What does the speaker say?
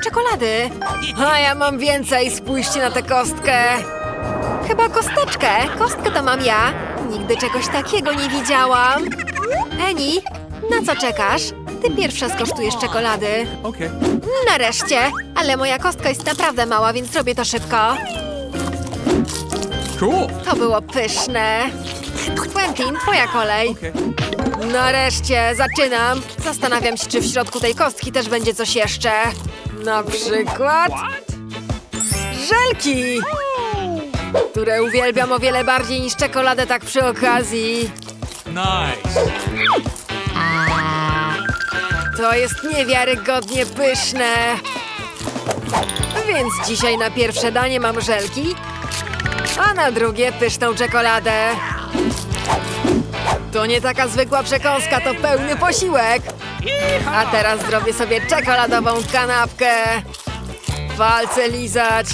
czekolady. A ja mam więcej, spójrzcie na tę kostkę. Chyba kosteczkę. Kostkę to mam ja. Nigdy czegoś takiego nie widziałam. Eni, na co czekasz? Ty pierwsza skosztujesz czekolady. Okay. Nareszcie. Ale moja kostka jest naprawdę mała, więc zrobię to szybko. Cool. To było pyszne. Quentin, twoja kolej. Okay. Nareszcie, zaczynam. Zastanawiam się, czy w środku tej kostki też będzie coś jeszcze. Na przykład... Żelki! Które uwielbiam o wiele bardziej niż czekoladę tak przy okazji. Nice. To jest niewiarygodnie pyszne. Więc dzisiaj na pierwsze danie mam żelki, a na drugie pyszną czekoladę. To nie taka zwykła przekąska, to pełny posiłek. A teraz zrobię sobie czekoladową kanapkę. Palce lizać.